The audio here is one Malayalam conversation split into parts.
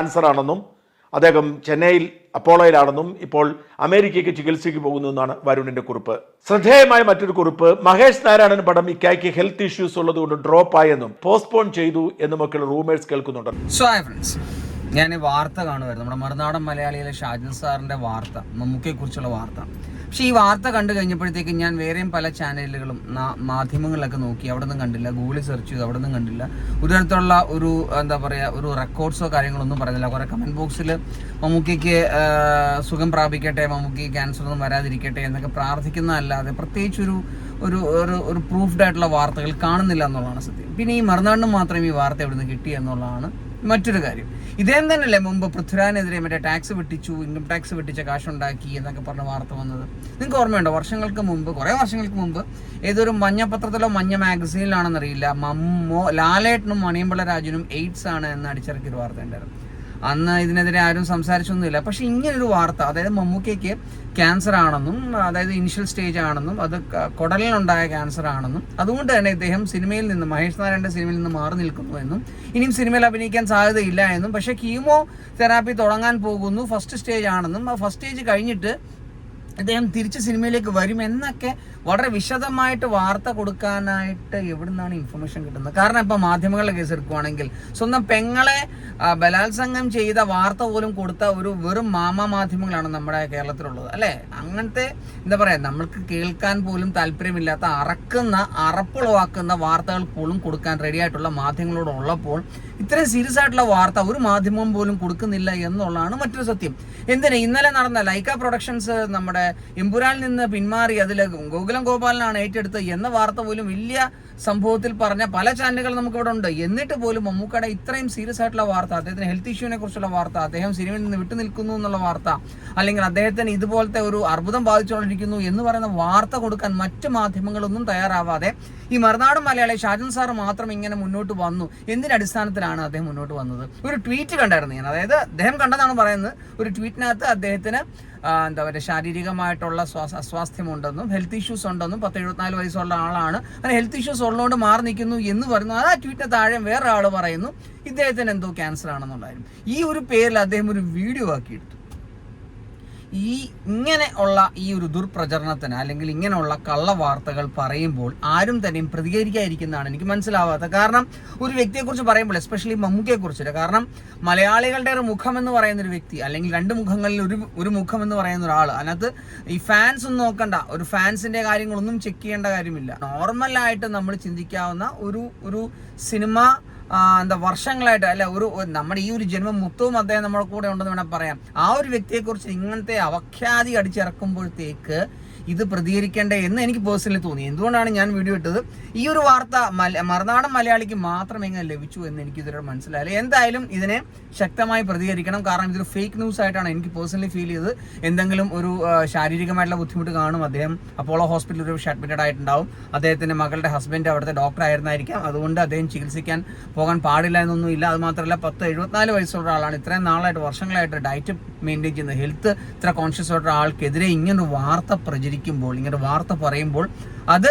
ആണെന്നും അദ്ദേഹം ചെന്നൈയിൽ അപ്പോളോയിലാണെന്നും ഇപ്പോൾ അമേരിക്കയ്ക്ക് ചികിത്സയ്ക്ക് പോകുന്നു എന്നാണ് വരുണിന്റെ കുറിപ്പ്. ശ്രദ്ധേയമായ മറ്റൊരു കുറിപ്പ് മഹേഷ് നാരായണൻ പടം ഇക്കായ്ക്ക് ഹെൽത്ത് ഇഷ്യൂസ് ഉള്ളതുകൊണ്ട് ഡ്രോപ്പ് ആയെന്നും പോസ്റ്റ്പോൺ ചെയ്തു എന്നും ഒക്കെ റൂമേഴ്സ് കേൾക്കുന്നുണ്ട് സോ ഫ്രണ്ട്സ് ഞാൻ വാർത്ത കാണുമായിരുന്നു നമ്മുടെ മറുനാടൻ മലയാളിയിലെ ഷാജൻ സാറിന്റെ വാർത്ത മമ്മൂക്കയെ കുറിച്ചുള്ള വാർത്ത. പക്ഷെ ഈ വാർത്ത കണ്ടു കഴിഞ്ഞപ്പോഴത്തേക്ക് ഞാൻ വേറെയും പല ചാനലുകളും മാധ്യമങ്ങളിലൊക്കെ നോക്കി. അവിടെ നിന്നും കണ്ടില്ല. ഗൂഗിളിൽ സെർച്ച് ചെയ്തു. അവിടെ നിന്നും കണ്ടില്ല. ഒരു തരത്തിലുള്ള ഒരു എന്താ പറയുക ഒരു റെക്കോർഡ്സോ കാര്യങ്ങളൊന്നും പറഞ്ഞില്ല. കുറെ കമന്റ് ബോക്സിൽ മമ്മൂക്കിക്ക് സുഖം പ്രാപിക്കട്ടെ മമ്മൂക്കി ക്യാൻസർ ഒന്നും വരാതിരിക്കട്ടെ എന്നൊക്കെ പ്രാർത്ഥിക്കുന്നതല്ലാതെ പ്രത്യേകിച്ച് ഒരു ഒരു ഒരു പ്രൂഫ്ഡ് ആയിട്ടുള്ള വാർത്തകൾ കാണുന്നില്ല എന്നുള്ളതാണ് സത്യം. പിന്നെ ഈ മറുനാടിനും മാത്രമേ ഈ വാർത്ത എവിടുന്ന് കിട്ടി എന്നുള്ളതാണ് മറ്റൊരു കാര്യം. ഇദ്ദേഹം തന്നെയല്ലേ മുമ്പ് പൃഥ്വിരാജിനെതിരെ മറ്റേ ടാക്സ് വെട്ടിച്ചു ഇൻകം ടാക്സ് വെട്ടിച്ച കാശുണ്ടാക്കി എന്നൊക്കെ പറഞ്ഞ വാർത്ത വന്നത്? നിങ്ങൾക്ക് ഓർമ്മയുണ്ടോ? വർഷങ്ങൾക്ക് മുമ്പ് കുറേ വർഷങ്ങൾക്ക് മുമ്പ് ഏതൊരു മഞ്ഞപത്രത്തിലോ മഞ്ഞ മാഗസീനിലാണെന്നറിയില്ല മമ്മോ ലാലേട്ടനും മണിയമ്പള രാജനും എയ്ഡ്സ് ആണ് എന്ന് അടിച്ചിറക്കിയൊരു വാർത്ത ഉണ്ടായിരുന്നു. അന്ന് ഇതിനെതിരെ ആരും സംസാരിച്ചൊന്നുമില്ല. പക്ഷെ ഇങ്ങനൊരു വാർത്ത അതായത് മമ്മൂക്കയ്ക്ക് ക്യാൻസർ ആണെന്നും അതായത് ഇനിഷ്യൽ സ്റ്റേജ് ആണെന്നും അത് കുടലിനുണ്ടായ ക്യാൻസർ ആണെന്നും അതുകൊണ്ട് തന്നെ ഇദ്ദേഹം സിനിമയിൽ നിന്ന് മഹേഷ് നാരായണന്റെ സിനിമയിൽ നിന്ന് മാറി നിൽക്കുന്നു എന്നും ഇനിയും സിനിമയിൽ അഭിനയിക്കാൻ സാധ്യതയില്ല എന്നും പക്ഷേ കീമോ തെറാപ്പി തുടങ്ങാൻ പോകുന്നു ഫസ്റ്റ് സ്റ്റേജ് ആണെന്നും ആ ഫസ്റ്റ് സ്റ്റേജ് കഴിഞ്ഞിട്ട് അദ്ദേഹം തിരിച്ച് സിനിമയിലേക്ക് വരും എന്നൊക്കെ വളരെ വിശദമായിട്ട് വാർത്ത കൊടുക്കാനായിട്ട് എവിടുന്നാണ് ഇൻഫർമേഷൻ കിട്ടുന്നത്? കാരണം ഇപ്പം മാധ്യമങ്ങളുടെ കേസ് എടുക്കുവാണെങ്കിൽ സ്വന്തം പെങ്ങളെ ബലാത്സംഗം ചെയ്ത വാർത്ത പോലും കൊടുത്ത ഒരു വെറും മാമ മാധ്യമങ്ങളാണ് നമ്മുടെ കേരളത്തിലുള്ളത് അല്ലേ? അങ്ങനത്തെ എന്താ പറയാ നമ്മൾക്ക് കേൾക്കാൻ പോലും താല്പര്യമില്ലാത്ത അറക്കുന്ന അറപ്പുളവാക്കുന്ന വാർത്തകൾ പോലും കൊടുക്കാൻ റെഡി ആയിട്ടുള്ള മാധ്യമങ്ങളോട് ഉള്ളപ്പോൾ ഇത്രയും സീരിയസ് ആയിട്ടുള്ള വാർത്ത ഒരു മാധ്യമം പോലും കൊടുക്കുന്നില്ല എന്നുള്ളതാണ് മറ്റൊരു സത്യം. എന്തിനാ? ഇന്നലെ നടന്ന ലൈക്ക പ്രൊഡക്ഷൻസ് നമ്മുടെ എമ്പുരാനിൽ നിന്ന് പിന്മാറി അതിൽ ഗോകുലം ഗോപാലനാണ് ഏറ്റെടുത്തത് എന്ന വാർത്ത പോലും വലിയ സംഭവത്തിൽ പറഞ്ഞ പല ചാനലുകൾ നമുക്ക് ഇവിടെ ഉണ്ട് എന്നിട്ട് പോലും മമ്മൂക്കയുടെ ഇത്രയും സീരിയസ് ആയിട്ടുള്ള വാർത്ത അദ്ദേഹത്തിന് ഹെൽത്ത് ഇഷ്യൂവിനെ കുറിച്ചുള്ള വാർത്ത അദ്ദേഹം സിനിമയിൽ നിന്ന് വിട്ടു നിൽക്കുന്നു എന്നുള്ള വാർത്ത അല്ലെങ്കിൽ അദ്ദേഹത്തിന് ഇതുപോലത്തെ ഒരു അർബുദം ബാധിച്ചുകൊണ്ടിരിക്കുന്നു എന്ന് പറയുന്ന വാർത്ത കൊടുക്കാൻ മറ്റ് മാധ്യമങ്ങളൊന്നും തയ്യാറാവാതെ ഈ മറുനാടൻ മലയാളി ഷാജൻ സാർ മാത്രം ഇങ്ങനെ മുന്നോട്ട് വന്നു. എന്തിന്റെ അടിസ്ഥാനത്തിലാണ് അദ്ദേഹം മുന്നോട്ട് വന്നത്? ഒരു ട്വീറ്റ് കണ്ടായിരുന്നു ഞാൻ. അതായത് അദ്ദേഹം കണ്ടതാണ് പറയുന്നത്. ഒരു ട്വീറ്റിനകത്ത് അദ്ദേഹത്തിന് എന്താ പറയുക ശാരീരികമായിട്ടുള്ള അസ്വാസ്ഥ്യം ഉണ്ടെന്നും ഹെൽത്ത് ഇഷ്യൂസ് ഉണ്ടെന്നും പത്ത് എഴുപത്തിനാല് വയസ്സുള്ള ആളാണ്. അങ്ങനെ ഹെൽത്ത് ഇഷ്യൂസ് ഉള്ളതുകൊണ്ട് മാറി നിൽക്കുന്നു എന്ന് പറയുന്നു. ആ ട്വീറ്റിന് താഴെ വേറെ ആൾ പറയുന്നു ഇദ്ദേഹത്തിന് എന്തോ ക്യാൻസർ ആണെന്നുണ്ടായിരുന്നു ഈ ഒരു പേരിൽ അദ്ദേഹം ഒരു വീഡിയോ ആക്കിയെടുത്തു. ഈ ഇങ്ങനെ ഉള്ള ഈ ഒരു ദുർപ്രചരണത്തിന് അല്ലെങ്കിൽ ഇങ്ങനെയുള്ള കള്ള വാർത്തകൾ പറയുമ്പോൾ ആരും തന്നെയും പ്രതികരിക്കാതിരിക്കുന്നതാണ് എനിക്ക് മനസ്സിലാവാത്തത്. കാരണം ഒരു വ്യക്തിയെക്കുറിച്ച് പറയുമ്പോൾ എസ്പെഷ്യലി മമ്മൂക്കയെ കുറിച്ചിട്ട് കാരണം മലയാളികളുടെ ഒരു മുഖം എന്ന് പറയുന്ന ഒരു വ്യക്തി അല്ലെങ്കിൽ രണ്ട് മുഖങ്ങളിൽ ഒരു ഒരു മുഖം എന്ന് പറയുന്ന ഒരാൾ അതിനകത്ത് ഈ ഫാൻസ് ഒന്നും നോക്കണ്ട ഒരു ഫാൻസിന്റെ കാര്യങ്ങളൊന്നും ചെക്ക് ചെയ്യേണ്ട കാര്യമില്ല. നോർമലായിട്ട് നമ്മൾ ചിന്തിക്കാവുന്ന ഒരു ഒരു സിനിമ എന്താ വർഷങ്ങളായിട്ട് അല്ല ഒരു നമ്മുടെ ഈ ഒരു ജന്മം മൊത്തവും അദ്ദേഹം നമ്മുടെ കൂടെ ഉണ്ടെന്ന് വേണം പറയാം. ആ ഒരു വ്യക്തിയെക്കുറിച്ച് ഇങ്ങനത്തെ അവഖ്യാതി അടിച്ചിറക്കുമ്പോഴത്തേക്ക് ഇത് പ്രതികരിക്കേണ്ടേ എന്ന് എനിക്ക് പേഴ്സണലി തോന്നി. എന്തുകൊണ്ടാണ് ഞാൻ വീഡിയോ ഇട്ടത്? ഈ ഒരു വാർത്ത മല മറുനാടൻ മലയാളിക്ക് മാത്രം എങ്ങനെ ലഭിച്ചു എന്ന് എനിക്ക് ഇതുവരെ മനസ്സിലായില്ല. എന്തായാലും ഇതിനെ ശക്തമായി പ്രതികരിക്കണം. കാരണം ഇതൊരു ഫേക്ക് ന്യൂസ് ആയിട്ടാണ് എനിക്ക് പേഴ്സണലി ഫീൽ ചെയ്തത്. എന്തെങ്കിലും ഒരു ശാരീരികമായിട്ടുള്ള ബുദ്ധിമുട്ട് കാണും. അദ്ദേഹം അപ്പോളോ ഹോസ്പിറ്റലിൽ ഒരു അഡ്മിറ്റഡ് ആയിട്ടുണ്ടാവും. അദ്ദേഹത്തിന്റെ മകളുടെ ഹസ്ബൻഡ് അവിടുത്തെ ഡോക്ടർ ആയിരുന്നായിരിക്കാം. അതുകൊണ്ട് അദ്ദേഹം ചികിത്സിക്കാൻ പോകാൻ പാടില്ല എന്നൊന്നും ഇല്ല അത് മാത്രമല്ല പത്ത് എഴുപത്തിനാല് വയസ്സുള്ള ആളാണ് ഇത്രയും നാളായിട്ട് വർഷങ്ങളായിട്ട് ഡയറ്റ് മെയിന്റെയിൻ ചെയ്യുന്നത് ഹെൽത്ത് ഇത്ര കോൺഷ്യസ് ആയിട്ടുള്ള ആൾക്കെതിരെ ഇങ്ങനൊരു വാർത്ത പ്രചരിക്കുമ്പോൾ ഇങ്ങനെ വാർത്ത പറയുമ്പോൾ അത്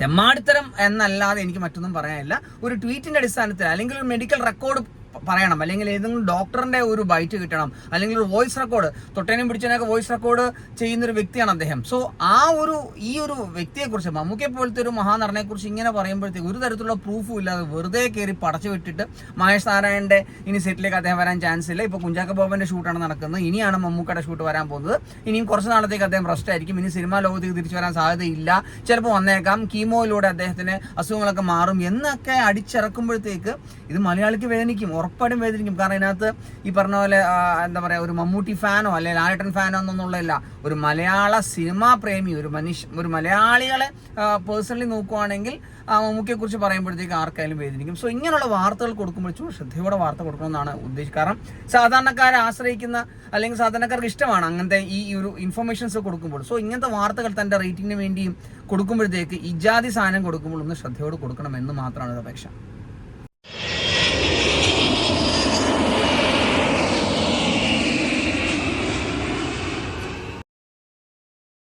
തെമ്മാടിത്തരം എന്നല്ലാതെ എനിക്ക് മറ്റൊന്നും പറയാനില്ല. ഒരു ട്വീറ്റിന്റെ അടിസ്ഥാനത്തിൽ അല്ലെങ്കിൽ ഒരു മെഡിക്കൽ റെക്കോർഡ് പറയണം. അല്ലെങ്കിൽ ഏതെങ്കിലും ഡോക്ടറിന്റെ ഒരു ബൈറ്റ് കിട്ടണം. അല്ലെങ്കിൽ ഒരു വോയിസ് റെക്കോർഡ് തൊട്ടേനും പിടിച്ചതിനൊക്കെ വോയിസ് റെക്കോർഡ് ചെയ്യുന്ന ഒരു വ്യക്തിയാണ് അദ്ദേഹം. സോ ആ ഒരു ഈ ഒരു വ്യക്തിയെ വ്യക്തിയെക്കുറിച്ച് മമ്മൂക്കെ പോലത്തെ ഒരു മഹാനടനെ കുറിച്ച് ഇങ്ങനെ പറയുമ്പോഴത്തേക്ക് ഒരു തരത്തിലുള്ള പ്രൂഫും ഇല്ലാതെ വെറുതെ കയറി പടച്ചു വിട്ടിട്ട് മഹേഷ് നാരായണന്റെ ഇനി സെറ്റിലേക്ക് അദ്ദേഹം വരാൻ ചാൻസ് ഇല്ല. ഇപ്പൊ കുഞ്ചാക്ക ബോബന്റെ ഷൂട്ടാണ് നടക്കുന്നത്. ഇനിയാണ് മമ്മൂക്കയുടെ ഷൂട്ട് വരാൻ പോകുന്നത്. ഇനിയും കുറച്ച് നാളത്തേക്ക് അദ്ദേഹം റെസ്റ്റ് ആയിരിക്കും. ഇനി സിനിമാ ലോകത്തേക്ക് തിരിച്ചു വരാൻ സാധ്യതയില്ല. ചിലപ്പോൾ വന്നേക്കാം. കീമോയിലൂടെ അദ്ദേഹത്തിന് അസുഖങ്ങളൊക്കെ മാറും എന്നൊക്കെ അടിച്ചിറക്കുമ്പോഴത്തേക്ക് ഇത് മലയാളിക്ക് വേദനിക്കും. ഉറപ്പായിട്ടും വേദനിക്കും. കാരണം ഇതിനകത്ത് ഈ പറഞ്ഞ പോലെ എന്താ പറയാ ഒരു മമ്മൂട്ടി ഫാനോ അല്ലെ ലാലേട്ടൻ ഫാനോ എന്നൊന്നുള്ളതല്ല. ഒരു മലയാള സിനിമാ പ്രേമി ഒരു മനുഷ്യ ഒരു മലയാളികളെ പേഴ്സണലി നോക്കുവാണെങ്കിൽ ആ മമ്മൂക്കയെ കുറിച്ച് പറയുമ്പോഴത്തേക്ക് ആർക്കായാലും വേദനിക്കും. സോ ഇങ്ങനെയുള്ള വാർത്തകൾ കൊടുക്കുമ്പോൾ ശ്രദ്ധയോടെ വാർത്ത കൊടുക്കണമെന്നാണ് ഉദ്ദേശിച്ചത് കാരണം സാധാരണക്കാരെ ആശ്രയിക്കുന്ന അല്ലെങ്കിൽ സാധാരണക്കാർക്ക് ഇഷ്ടമാണ് അങ്ങനത്തെ ഈ ഒരു ഇൻഫർമേഷൻസ് കൊടുക്കുമ്പോൾ. സോ ഇങ്ങനത്തെ വാർത്തകൾ തന്റെ റേറ്റിംഗിന് വേണ്ടിയും കൊടുക്കുമ്പോഴത്തേക്ക് ഇജാതി സാധനം കൊടുക്കുമ്പോൾ ഒന്ന് ശ്രദ്ധയോട് കൊടുക്കണം എന്ന് മാത്രമാണ് അപേക്ഷ.